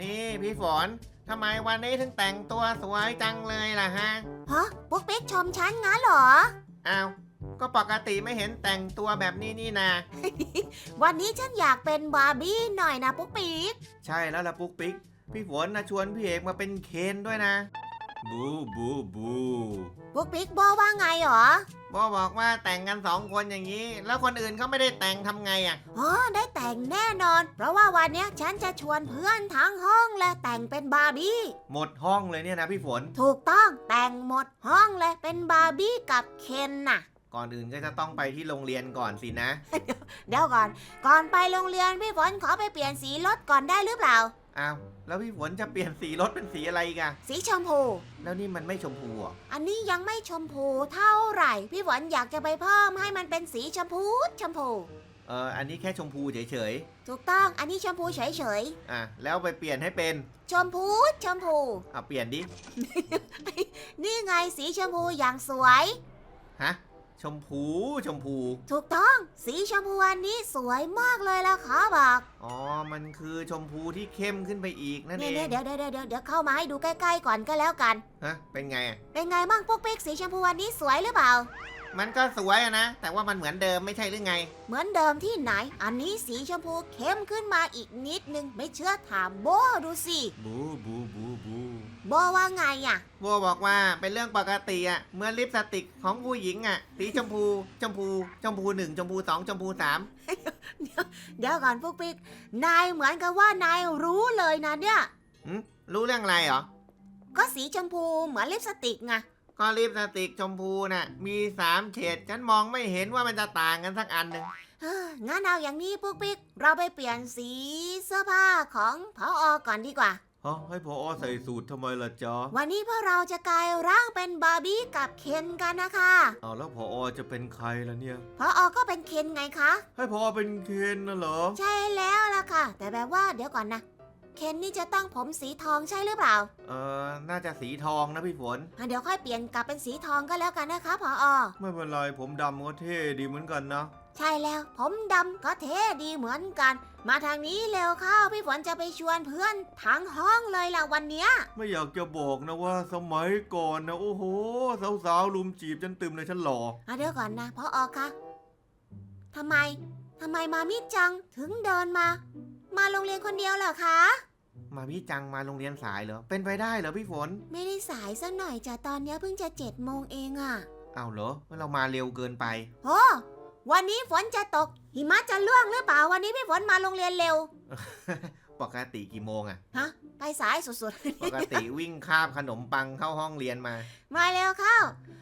นี่พี่ฝนทำไมวันนี้ถึงแต่งตัวสวยจังเลยล่ะฮะฮะปุ๊กปิ๊กชมฉันงั้นเหรอ อ้าวก็ปกติไม่เห็นแต่งตัวแบบนี้นี่นา วันนี้ฉันอยากเป็นบาร์บี้หน่อยนะปุ๊กปิ๊ก ใช่แล้วล่ะปุ๊กปิ๊ก พี่ฝนนะชวนพี่เอกมาเป็นเคนด้วยนะ บูบูบูปุ๊กปิ๊กบอกว่าไงเหรอบอบอกว่าแต่งกันสองคนอย่างนี้ แล้วคนอื่นเขาไม่ได้แต่งทำไงอะ อ๋อได้แต่งแน่นอน เพราะว่าวันเนี้ยฉันจะชวนเพื่อนทั้งห้องเลยแต่งเป็นบาร์บี้ หมดห้องเลยเนี่ยนะพี่ฝน ถูกต้องแต่งหมดห้องเลยเป็นบาร์บี้กับเคนน่ะ ก่อนอื่นก็จะต้องไปที่โรงเรียนก่อนสินะ เดี๋ยวก่อน ก่อนไปโรงเรียนพี่ฝนขอไปเปลี่ยนสีรถก่อนได้หรือเปล่า อ้าว แล้วพี่ฝนจะเปลี่ยนสีรถเป็นสีอะไรอีกันสีชมพู แล้วนี่มันไม่ชมพูเหรออันนี้ยังไม่ชมพูเท่าไหร่ พี่ฝนอยากจะไปเพิ่มให้มันเป็นสีชมพูชมพู เอออันนี้แค่ชมพูเฉยถูกต้องอันนี้ชมพูเฉยๆอะแล้วไปเปลี่ยนให้เป็นๆชมพูชมพู อะเปลี่ยนดินี่ไงสีชมพูอย่างสวย ฮะ ชมพูชมพู ถูกต้อง สีชมพูอันนี้สวยมากเลยล่ะขอบอกอ๋อ มันคือชมพูที่เข้มขึ้นไปอีกนั่นเอเนี่ยงเดี๋ยวเดี๋ยวเดี๋ยวเดี๋ยวเดี๋ยวเข้ามาให้ดูใกล้ๆก่อนก็แล้วกัน ฮะเป็นไงอะเป็นไงบ้างปุ๊กปิ๊กสีชมพูอันนี้สวยหรือเปล่า มันก็สวยอะนะ แต่ว่ามันเหมือนเดิมไม่ใช่หรือไง เหมือนเดิมที่ไหน อันนี้สีชมพูเข้มขึ้นมาอีกนิดนึง ไม่เชื่อถามโบดูสิ บูบูบูบู โบว่าไงอะบัวบอกว่าเป็นเรื่องปกติอะเหมื่อนลิปสติกของผู้หญิงอะสีชมพูชมพูชมพูหนึ่งชมพูสองชมพูสามเดี๋ยวก่อนปุ๊กปิ๊กนายเหมือนกับว่านายรู้เลยนะเนี่ยหืมรู้เรื่องอะไรเหรอ ก็สีชมพูเหมือนลิปสติกไงก็ลิปสติกชมพูน่ะมีสามเฉดฉันมองไม่เห็นว่ามันจะต่างกันสักอันหนึ่งเฮ้องั้นเอาอย่างนี้ปุ๊กปิ๊กเราไปเปลี่ยนสีเสื้อผ้าของพออก่อนดีกว่า ฮะให้พอใส่สูตรทำไมล่ะจ๊ะ วันนี้พวกเราจะกลายร่างเป็นบาร์บี้กับเคนกันนะคะอ้าวแล้วพอจะเป็นใครล่ะเนี่ย พออก็เป็นเคนไงคะ ให้พอเป็นเคนน่ะเหรอ ใช่แล้วล่ะค่ะ แต่แบบว่าเดี๋ยวก่อนนะ เคนนี่จะต้องผมสีทองใช่หรือเปล่าเออน่าจะสีทองนะพี่ฝน อะเดี๋ยวค่อยเปลี่ยนกลับเป็นสีทองก็แล้วกันนะคะพออ ไม่เป็นไรผมดำก็เท่ดีเหมือนกันนะ ใช่แล้ว ผมดำก็เท่ดีเหมือนกัน มาทางนี้เร็วเข้าพี่ฝนจะไปชวนเพื่อนทั้งห้องเลยล่ะวันเนี้ย ไม่อยากจะบอกนะว่าสมัยก่อนนะโอ้โห สาวๆลุมจีบจนตึมเลยฉันหล่ออะเดี๋ยวก่อนนะพออคะทำไมทำไมมามิจังถึงเดินมา มาโรงเรียนคนเดียวเหรอคะ มาพี่จังมาโรงเรียนสายเหรอ เป็นไปได้เหรอพี่ฝนไม่ได้สายสักหน่อยจ้ะตอนเนี้ยเพิ่งจะเจ็ดโมงเองอะอ้าวเหรอ เรามาเร็วเกินไป โอ้ วันนี้ฝนจะตก หิมะจะล่วงหรือเปล่า วันนี้พี่ฝนมาโรงเรียนเร็ว ปกติกี่โมงอะฮะ ไปสายสุดปกติวิ่งคาบขนมปังเข้าห้องเรียนมา ๆ มาเร็วเข้า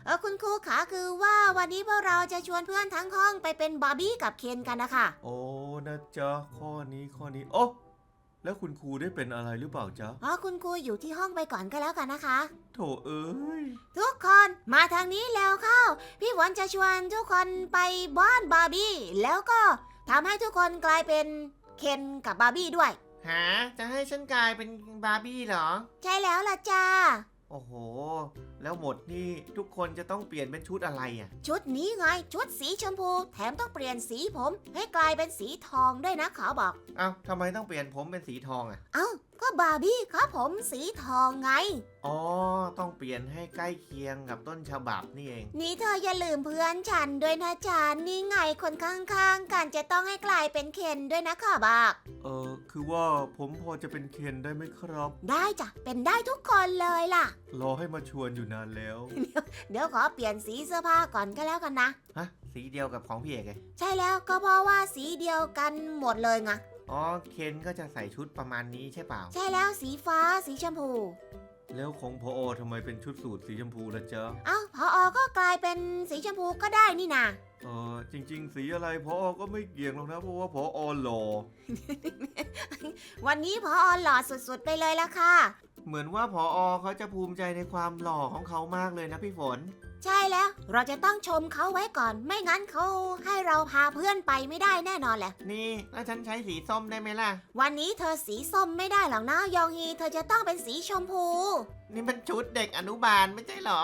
เออคุณครูขาคือว่าวันนี้พวกเราจะชวนเพื่อนทั้งห้องไปเป็นบาร์บี้กับเคนกันนะคะ โอ้นะจ๊ะข้อนี้ข้อนี้ โอ้ แล้วคุณครูได้เป็นอะไรหรือเปล่าจ๊ะอ๋อคุณครูอยู่ที่ห้องไปก่อนก็แล้วกันนะคะ โถเอ้ย ทุกคนมาทางนี้แล้วเข้า พี่ฝนจะชวนทุกคนไปบ้านบาร์บี้แล้วก็ทำให้ทุกคนกลายเป็นเคนกับบาร์บี้ด้วย หา จะให้ฉันกลายเป็นบาร์บี้เหรอ ใช่แล้วล่ะจ้า โอ้โห แล้วหมดนี่ทุกคนจะต้องเปลี่ยนเป็นชุดอะไรอะ ชุดนี้ไง ชุดสีชมพู แถมต้องเปลี่ยนสีผม ให้กลายเป็นสีทองด้วยนะขอบอก เอ้าทำไมต้องเปลี่ยนผมเป็นสีทองอะ เอ้า ก็บาร์บี้ครับผมสีทองไง อ๋อ ต้องเปลี่ยนให้ใกล้เคียงกับต้นฉบับนี่เอง นี่เธออย่าลืมเพื่อนฉันด้วยนะจานนี่ไงคนข้างๆ กันจะต้องให้กลายเป็นเคนด้วยนะขอบอก เออคือว่าผมพอจะเป็นเคนได้ไหมครับ ได้จ้ะเป็นได้ทุกคนเลยล่ะ รอให้มาชวนอยู่นานแล้ว เดี๋ยวขอเปลี่ยนสีเสื้อผ้าก่อนก็แล้วกันนะ ฮะ สีเดียวกับของพี่เอกเลยใช่แล้วก็เพราะว่าสีเดียวกันหมดเลยไง อ๋อ เคนก็จะใส่ชุดประมาณนี้ใช่เปล่า ใช่แล้วสีฟ้าสีชมพู แล้วของพออทำไมเป็นชุดสูทสีชมพูละจ๊ะเอ้าพออก็กลายเป็นสีชมพูก็ได้นี่นาเออจริง ๆ สีอะไรพออก็ไม่เกี่ยงหรอกนะเพราะว่าพออหล่อวันนี้พออหล่อสุดๆไปเลยละค่ะ เหมือนว่าพออเขาจะภูมิใจในความหล่อของเขามากเลยนะพี่ฝน ใช่แล้ว เราจะต้องชมเขาไว้ก่อน ไม่งั้นเขาให้เราพาเพื่อนไปไม่ได้แน่นอนแหละ นี่แล้วฉันใช้สีส้มได้ไหมล่ะ วันนี้เธอสีส้มไม่ได้หรอกนะยองฮี เธอจะต้องเป็นสีชมพู นี่มันชุดเด็กอนุบาลไม่ใช่เหรอ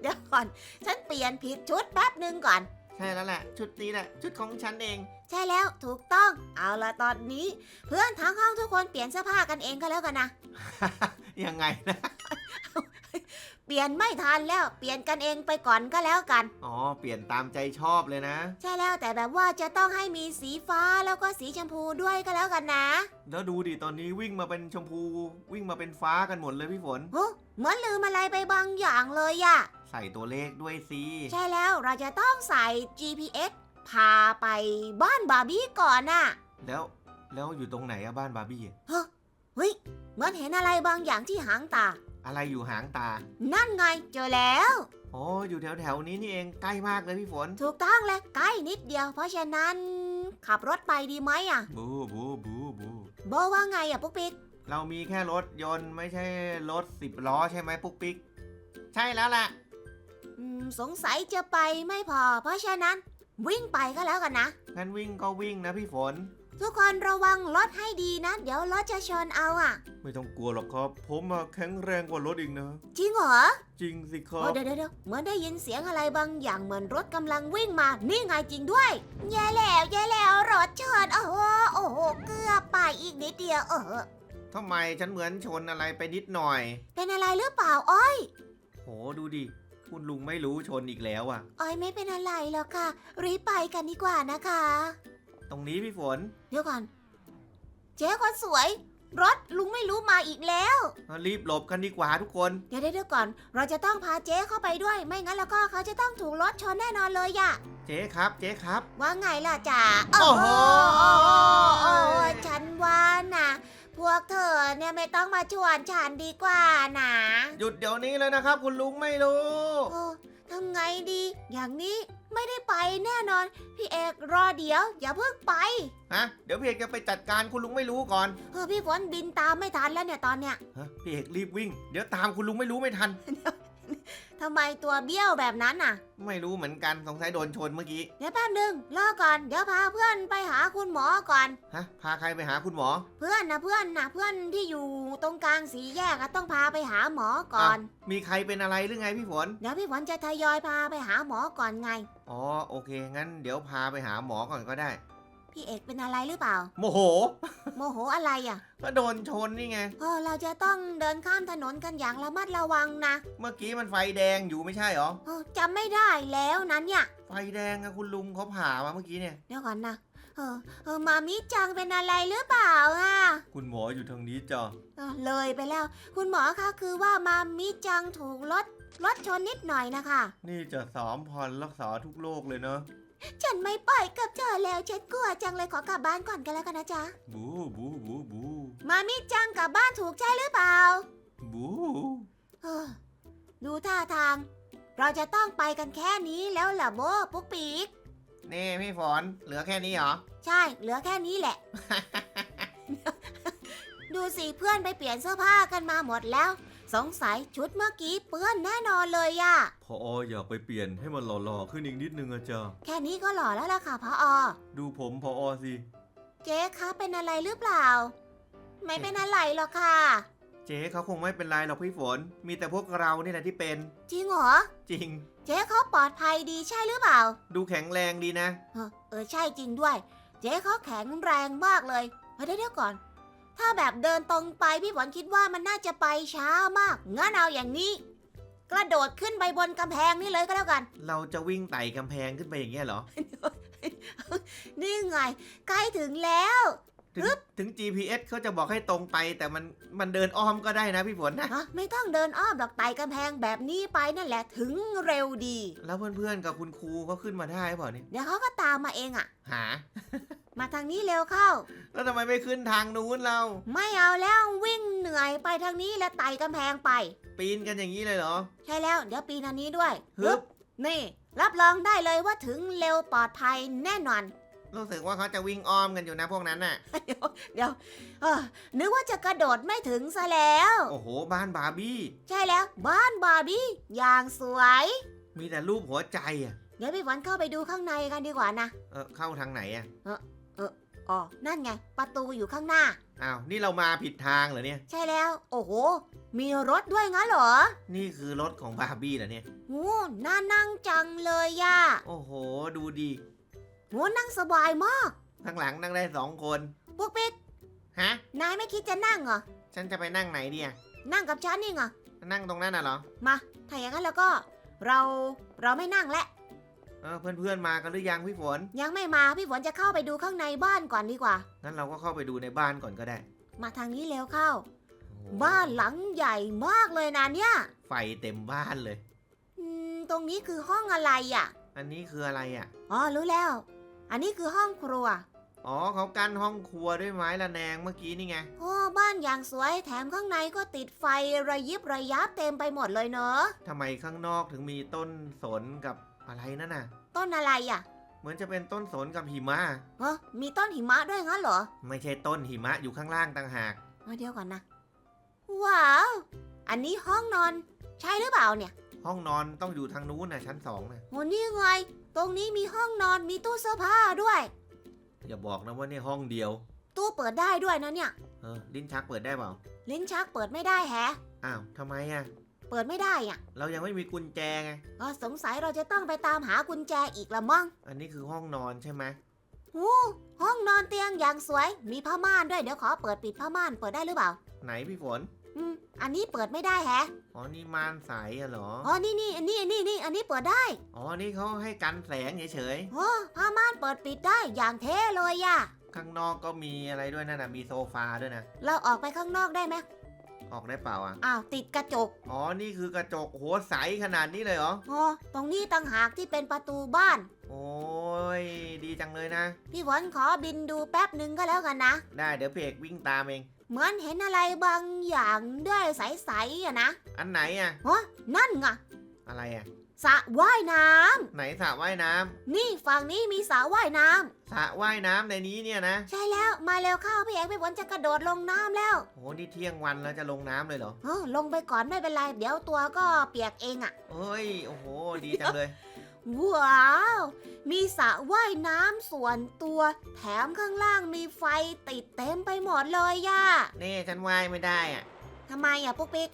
เดี๋ยวก่อน ฉันเปลี่ยนผิดชุดแป๊บหนึ่งก่อน ใช่แล้วแหละ ชุดนี้แหละ ชุดของฉันเอง ใช่แล้วถูกต้อง เอาละตอนนี้ เพื่อนทั้งห้องทุกคนเปลี่ยนเสื้อผ้ากันเองก็แล้วกันนะ ยังไงนะ เปลี่ยนไม่ทันแล้ว เปลี่ยนกันเองไปก่อนก็แล้วกัน อ๋อ เปลี่ยนตามใจชอบเลยนะ ใช่แล้วแต่แบบว่าจะต้องให้มีสีฟ้าแล้วก็สีชมพูด้วยก็แล้วกันนะแล้วดูดิตอนนี้วิ่งมาเป็นชมพู วิ่งมาเป็นฟ้ากันหมดเลยพี่ฝน โอ้เหมือนลืมอะไรไปบางอย่างเลยอะใส่ตัวเลขด้วยสิใช่แล้วเราจะต้องใส่ GPS พาไปบ้านบาร์บี้ก่อนน่ะแล้วแล้วอยู่ตรงไหนอะบ้านบาร์บี้อะเฮ้ยเหมือนเห็นอะไรบางอย่างที่หางตา อะไรอยู่หางตา นั่นไงเจอแล้วอ๋ออยู่แถวแถวๆนี้นี่เองใกล้มากเลยพี่ฝน ถูกต้องเลยใกล้นิดเดียว เพราะฉะนั้น ขับรถไปดีไหมอะ บูบูบูบูโบว่าไงอะปุ๊กปิ๊ก เรามีแค่รถยนต์ไม่ใช่รถสิบล้อใช่ไหมปุ๊กปิ๊ก ใช่แล้วล่ะ อืมสงสัยจะไปไม่พอ เพราะฉะนั้น วิ่งไปก็แล้วกันนะ งั้นวิ่งก็วิ่งนะพี่ฝน ทุกคนระวังรถให้ดีนะ เดี๋ยวรถจะชนเอาอะ ไม่ต้องกลัวหรอกครับ ผมมาแข็งแรงกว่ารถอีกนะ จริงเหรอจริงสิครัโอ้บเดี๋ยวเดี๋ยวเหมือนได้ยินเสียงอะไรบางอย่างเหมือนรถกำลังวิ่งมา นี่ไงจริงด้วยแย่แล้วแย่แล้วรถชนโอ้โหโอ้โหเกือบไปอีกนิดเดียวเออทำไมฉันเหมือนชนอะไรไปนิดหน่อย เป็นอะไรหรือเปล่าอ้อยโหดูดิ คุณลุงไม่รู้ชนอีกแล้วอะ อ้อยไม่เป็นอะไรหรอกค่ะรีบไปกันดีกว่านะคะ ตรงนี้พี่ฝนเดี๋ยวก่อน เจ๊คนสวย รถลุงไม่รู้มาอีกแล้ว รีบหลบกันดีกว่าทุกคน เดี๋ยวเดี๋ยวก่อน เราจะต้องพาเจ๊เข้าไปด้วย ไม่งั้นแล้วก็เขาจะต้องถูกรถชนแน่นอนเลยอะเจ๊ครับ เจ๊ครับ ว่าไงล่ะจ๋าโอ้โหโอ้โอ้ฉันว่านะพวกเธอเนี่ยไม่ต้องมาชวนฉันดีกว่านะหยุดเดี๋ยวนี้เลยนะครับ คุณลุงไม่รู้โอ้ทำไงดี อย่างนี้ ไม่ได้ไปแน่นอน พี่เอกรอเดี๋ยว อย่าเพิ่งไปฮะเดี๋ยวพี่เอกจะไปจัดการคุณลุงไม่รู้ก่อนเออพี่ฝนบินตามไม่ทันแล้วเนี่ยตอนเนี้ยฮะพี่เอกรีบวิ่ง เดี๋ยวตามคุณลุงไม่รู้ไม่ทัน ทำไมตัวเบี้ยวแบบนั้นน่ะ ไม่รู้เหมือนกันสงสัยโดนชนเมื่อกี้ เดี๋ยวแป๊บนึงรอก่อน เดี๋ยวพาเพื่อนไปหาคุณหมอก่อน ฮะ พาใครไปหาคุณหมอเพื่อนนะเพื่อนนะเพื่อนที่อยู่ตรงกลางสีแยกอะต้องพาไปหาหมอก่อน มีใครเป็นอะไรหรือไงพี่ฝน เดี๋ยวพี่ฝนจะทยอยพาไปหาหมอก่อนไง อ๋อโอเค งั้นเดี๋ยวพาไปหาหมอก่อนก็ได้ พี่เอกเป็นอะไรหรือเปล่า โมโห โมโหอะไรอะก็โดนชนนี่ไงเออเราจะต้องเดินข้ามถนนกันอย่างระมัดระวังนะเมื่อกี้มันไฟแดงอยู่ไม่ใช่เหรอเออจำไม่ได้แล้วนั้นเนี่ย ไฟแดงอะคุณลุงเขาผ่ามาเมื่อกี้เนี่ย เดี๋ยวก่อนนะ เออเออมามิจังเป็นอะไรหรือเปล่าอะคุณหมออยู่ทางนี้จ้ะเออเลยไปแล้ว คุณหมอคะคือว่ามามิจังถูกรถรถชนนิดหน่อยนะคะ นี่จะสามพันรักษาทุกโรคเลยนะ ฉันไม่ปล่อยกับเธอแล้วฉันกลัวจังเลยขอกลับบ้านก่อนกันแล้วกันนะจ๊ะ บูบูบูบูมามิจังกลับบ้านถูกใช่หรือเปล่าบูเออดูท่าทาง เราจะต้องไปกันแค่นี้แล้วล่ะโบปุ๊กปีก นี่พี่ฝนเหลือแค่นี้เหรอ ใช่ เหลือแค่นี้แหละ ดูสิเพื่อนไปเปลี่ยนเสื้อผ้ากันมาหมดแล้ว สงสัยชุดเมื่อกี้เปื้อนแน่นอนเลยอะพออยากไปเปลี่ยนให้มันหล่อๆขึ้นอีกนิดนึงอะจ้ะแค่นี้ก็หล่อแล้วล่ะค่ะพออดูผมพอสิ เจ๊คะเป็นอะไรหรือเปล่า ไม่เป็นอะไรหรอกค่ะ เจ๊เขาคงไม่เป็นไรหรอกพี่ฝน มีแต่พวกเรานี่แหละที่เป็น จริงเหรอ จริง เจ๊เขาปลอดภัยดีใช่หรือเปล่า ดูแข็งแรงดีนะ เออเออใช่จริงด้วย เจ๊เขาแข็งแรงมากเลยเฮ้ยเดี๋ยวเดี๋ยวก่อน ถ้าแบบเดินตรงไปพี่ฝนคิดว่ามันน่าจะไปช้ามาก งั้นเอาอย่างนี้ กระโดดขึ้นไปบนกำแพงนี่เลยก็แล้วกัน เราจะวิ่งไต่กำแพงขึ้นไปอย่างเงี้ยเหรอ นี่ไง ใกล้ถึงแล้ว ถึงถึง GPS เขาจะบอกให้ตรงไป แต่มันมันเดินอ้อมก็ได้นะพี่ฝนนะ ฮะไม่ต้องเดินอ้อมหรอกไต่กำแพงแบบนี้ไปนั่นแหละถึงเร็วดี แล้วเพื่อนๆกับคุณครูเขาขึ้นมาได้เปล่าเนี่ยเดี๋ยวเขาก็ตามมาเองอะหา มาทางนี้เร็วเข้า แล้วทำไมไม่ขึ้นทางนู้นเรา ไม่เอาแล้ววิ่งเหนื่อยไปทางนี้แล้วไต่กำแพงไป ปีนกันอย่างนี้เลยเหรอ ใช่แล้ว เดี๋ยวปีนอันนี้ด้วยฮึบ นี่ รับรองได้เลยว่าถึงเร็วปลอดภัยแน่นอน รู้สึกว่าเขาจะวิ่งอ้อมกันอยู่นะพวกนั้นน่ะ เดี๋ยวเออนึกว่าจะกระโดดไม่ถึงซะแล้ว โอ้โห บ้านบาร์บี้ ใช่แล้ว บ้านบาร์บี้อย่างสวย มีแต่รูปหัวใจอะ เดี๋ยวพี่วันเข้าไปดูข้างในกันดีกว่านะเออเข้าทางไหนอะ อ๋อนั่นไง ประตูอยู่ข้างหน้า อ้าว นี่เรามาผิดทางเหรอเนี่ย ใช่แล้ว โอ้โห มีรถด้วยงั้นเหรอนี่คือรถของบาร์บี้เหรอเนี่ย โอ้น่านั่งจังเลยย่าโอ้โห ดูดีเโหนั่งสบายมาก ข้างหลังนั่งได้สองคน พวกปิ๊กฮะ นายไม่คิดจะนั่งเหรอ ฉันจะไปนั่งไหนดีอะนั่งกับฉันนี่ไงนั่งตรงนั้นน่ะเหรอ มา ถ้าอย่างนั้นแล้วก็ เราเราไม่นั่งแล้วเออเพื่อนๆมากันหรือยังพี่ฝน ยังไม่มาพี่ฝนจะเข้าไปดูข้างในบ้านก่อนดีกว่า งั้นเราก็เข้าไปดูในบ้านก่อนก็ได้มาทางนี้เร็วเข้า โอ้โหบ้านหลังใหญ่มากเลยนะเนี่ยไฟเต็มบ้านเลย อืมตรงนี้คือห้องอะไรอะ อันนี้คืออะไรอะอ๋อรู้แล้ว อันนี้คือห้องครัว อ๋อเขากั้นห้องครัวด้วยไม้ระแนงเมื่อกี้นี่ไง โอ้บ้านอย่างสวยแถมข้างในก็ติดไฟระยิบระยับเต็มไปหมดเลยเนอะ ทำไมข้างนอกถึงมีต้นสนกับอะไรนั่นน่ะ ต้นอะไรอะเหมือนจะเป็นต้นสนกับหิมะเออมีต้นหิมะด้วยงั้นเหรอ ไม่ใช่ต้นหิมะอยู่ข้างล่างต่างหาก มาเดี๋ยวก่อนนะ ว้าว อันนี้ห้องนอน ใช่หรือเปล่าเนี่ยห้องนอนต้องอยู่ทางนู้นนะชั้นสองนะโหนี่ไง ตรงนี้มีห้องนอนมีตู้เสื้อผ้าด้วย อย่าบอกนะว่านี่ห้องเดียว ตู้เปิดได้ด้วยนะเนี่ย เออลิ้นชักเปิดได้เปล่า ลิ้นชักเปิดไม่ได้แฮะ อ้าวทำไมอะ เปิดไม่ได้อะเรายังไม่มีกุญแจไงเออสงสัยเราจะต้องไปตามหากุญแจอีกละมั้งอันนี้คือห้องนอนใช่ไหมโอ้ห้องนอนเตียงอย่างสวย มีผ้าม่านด้วยเดี๋ยวขอเปิดปิดผ้าม่านเปิดได้หรือเปล่า ไหนพี่ฝน อืมอันนี้เปิดไม่ได้แฮะอ๋อนี่ม่านใสอะเหรอ อ๋อนี่นี่อันนี้อันนี้นี่อันนี้เปิดได้อ๋อนี่เขาให้กันแสงเฉยโอ้ผ้าม่านเปิดปิดได้อย่างเท่เลยอะๆข้างนอกก็มีอะไรด้วยนั่นนะมีโซฟาด้วยนะ เราออกไปข้างนอกได้ไหม ออกได้เปล่าอะ อ้าวติดกระจกอ๋อ นี่คือกระจกโหใสขนาดนี้เลยเหรอโอ้ตรงนี้ต่างหากที่เป็นประตูบ้าน โอ้ย ดีจังเลยนะ พี่ฝนขอบินดูแป๊บหนึ่งก็แล้วกันนะ ได้เดี๋ยวเพกวิ่งตามเอง เหมือนเห็นอะไรบางอย่างด้วยใสๆอะนะ อันไหนอะโอ้นั่นไงอะไรอะ สระว่ายน้ไหนสระว่ายน้ำำนี่ฝั่งนี้มีสระว่ายน้ำสระว่ายน้ำในนี้เนี่ยนะใช่แล้วมาเร็วเข้าพี่เอกพี่ฝนจะกระโดดลงน้ำแล้วโอ้นี่เที่ยงวันแล้วจะลงน้ำเลยเหรอเออลงไปก่อนไม่เป็นไรเดี๋ยวตัวก็เปียกเองอะเอ้ยโอ้โหดีจังเลย ว้าว มีสระว่ายน้ำส่วนตัว แถมข้างล่างมีไฟติดเต็มไปหมดเลยย่านี่ฉันว่ายไม่ได้อะทำไมอะปุ๊กปิ๊ก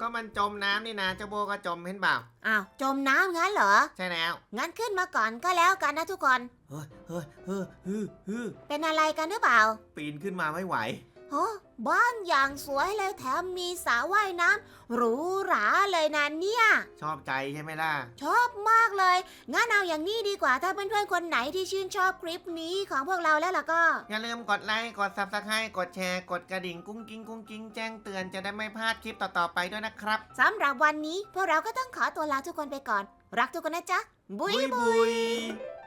ก็มันจมน้ำนี่นะเจ้าโบก็จมเห็นเปล่าอ้าวจมน้ำงั้นเหรอ ใช่แล้วงั้นขึ้นมาก่อนก็แล้วกันนะทุกคน เฮ้ยเฮ้ยเฮ้ยเฮ้ยเฮ้ยเป็นอะไรกันหรือเปล่า ปีนขึ้นมาไม่ไหว โอ้บ้านอย่างสวยเลยแถมมีสระว่ายน้ำหรูหราเลยนะเนี่ย ชอบใจใช่ไหมล่ะ ชอบมากเลย งั้นเอาอย่างนี้ดีกว่าถ้าเพื่อนๆคนไหนที่ชื่นชอบคลิปนี้ของพวกเราแล้วล่ะก็ อย่าลืมกดไลค์ กด subscribe กดแชร์ กดกระดิ่งกุ้งกิ้งกุ้งกิ้งแจ้งเตือนจะได้ไม่พลาดคลิปต่อๆไปด้วยนะครับ สำหรับวันนี้พวกเราก็ต้องขอตัวลาทุกคนไปก่อน รักทุกคนนะจ๊ะ บุยบุยย